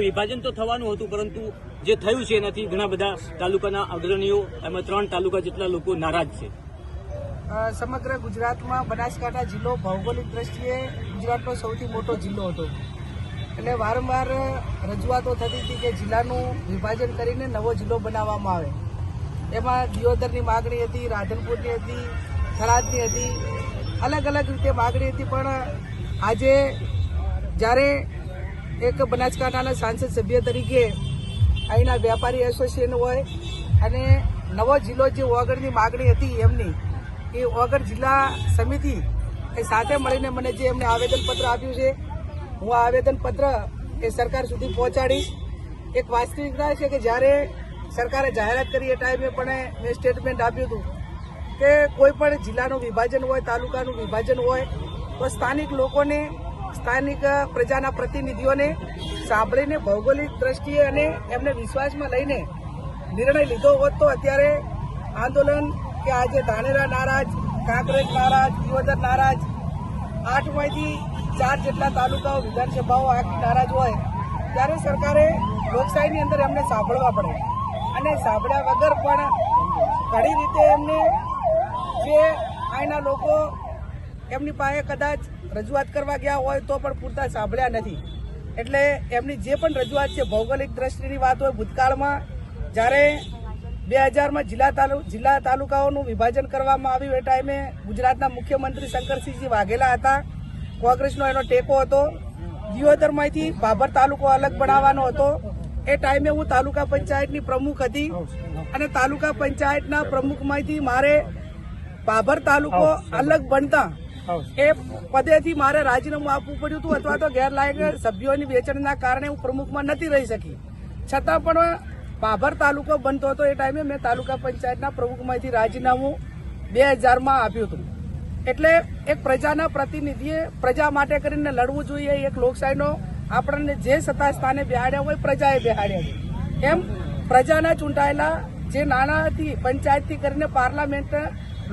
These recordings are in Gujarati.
વિભાજન તો થવાનું હતું, પરંતુ જે થયું છે એનાથી ઘણા બધા તાલુકાના અગ્રણીઓ એમાં ત્રણ તાલુકા જેટલા લોકો નારાજ છે. સમગ્ર ગુજરાતમાં બનાસકાંઠા જિલ્લો ભૌગોલિક દ્રષ્ટિએ ગુજરાતનો સૌથી મોટો જિલ્લો હતો. એટલે વારંવાર રજૂઆતો થતી હતી કે જિલ્લાનું વિભાજન કરીને નવો જિલ્લો બનાવવામાં આવે. એમાં દિયોદરની માગણી હતી, રાધનપુરની હતી, થરાદની હતી અલગ અલગ રીતે માગણી હતી, પણ આજે જ્યારે એક બનાસકાંઠાના સાંસદ સભ્ય તરીકે અહીંના વેપારી એસોસિએશન હોય અને નવો જિલ્લો જે ઓગળની માગણી હતી એમની, એ ઓગળ જિલ્લા સમિતિ એ સાથે મળીને મને જે એમને આવેદનપત્ર આપ્યું છે, હું આ આવેદનપત્ર એ સરકાર સુધી પહોંચાડીશ. એક વાસ્તવિકતા છે કે જ્યારે સરકારે જાહેરાત કરી એ ટાઈમે પણ મેં સ્ટેટમેન્ટ આપ્યું હતું કે કોઈ પણ જિલ્લાનું વિભાજન હોય, તાલુકાનું વિભાજન હોય, તો સ્થાનિક લોકોને સ્થાનિક પ્રજાના પ્રતિનિધિઓને સાંભળીને ભૌગોલિક દ્રષ્ટિએ અને એમને વિશ્વાસમાં લઈને નિર્ણય લીધો હોત તો અત્યારે આંદોલન કે આજે ધાનેરા નારાજ, કાંકરેજ નારાજ દિયોદર નારાજ, આઠમાંથી ચાર જેટલા તાલુકાઓ, વિધાનસભાઓ આખી નારાજ હોય, ત્યારે સરકારે લોકશાહીની અંદર એમને સાંભળવા પડે. અને સાંભળ્યા વગર પણ ઘણી રીતે એમને જે અહીંના લોકો એમની પાસે કદાચ રજૂઆત કરવા ગયા હોય તો પણ પૂરતા સાંભળ્યા નથી. એટલે એમની જે પણ રજૂઆત છે, ભૌગોલિક દ્રષ્ટિની વાત હોય, ભૂતકાળમાં જ્યારે બે હજારમાં જિલ્લા તાલુ, જિલ્લા તાલુકાઓનું વિભાજન કરવામાં આવ્યું એ ટાઈમે ગુજરાતના મુખ્યમંત્રી શંકરસિંહજી વાઘેલા હતા. કોંગ્રેસનો એનો ટેકો હતો. દિયોદરમાંથી ભાભર તાલુકો અલગ બનાવવાનો હતો. એ ટાઈમે હું તાલુકા પંચાયતની પ્રમુખ હતી અને તાલુકા પંચાયતના પ્રમુખમાંથી મારે ભાભર તાલુકો અલગ બનતા એ પદેથી મારે રાજીનામું આપવું પડ્યું હતું અથવા તો ગેરલાયક સભ્યોની વેચણના કારણે હું પ્રમુખમાં નથી રહી શકી. છતાં પણ ભાભર તાલુકો બનતો હતો એ ટાઈમે મેં તાલુકા પંચાયતના પ્રમુખમાંથી રાજીનામું બે હજારમાં આપ્યું હતું. એટલે એક પ્રજાના પ્રતિનિધિએ પ્રજા માટે કરીને લડવું જોઈએ એક લોકશાહીનો આપણને જે સત્તા સ્થાને બેહાડ્યા હોય પ્રજાએ બેહાડ્યા છે. એમ પ્રજાના ચૂંટાયેલા જે નાણાંથી પંચાયતથી કરીને પાર્લામેન્ટ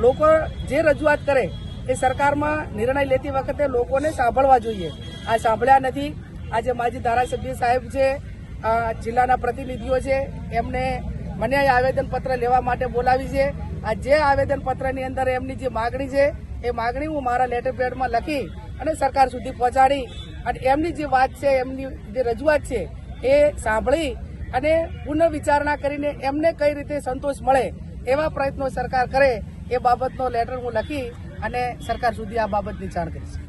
લોકો જે રજૂઆત કરે એ સરકારમાં નિર્ણય લેતી વખતે લોકોને સાંભળવા જોઈએ. આ સાંભળ્યા નથી. આજે માજી ધારાસભ્ય સાહેબ છે જિલ્લાના પ્રતિનિધિઓ છે, એમને મને આવેદનપત્ર લેવા માટે બોલાવી છે. આ જે આવેદનપત્રની અંદર એમની જે માગણી છે, એ માગણી હું મારા લેટર પેડમાં લખી અને સરકાર સુધી પહોંચાડી અને એમની જે વાત છે, એમની જે રજૂઆત છે, એ સાંભળી અને પુનઃ વિચારણા કરીને એમને કઈ રીતે સંતોષ મળે એવા પ્રયત્નો સરકાર કરે એ બાબતનો લેટર હું લખી અને સરકાર સુધી આ બાબતની જાણ કરીશ.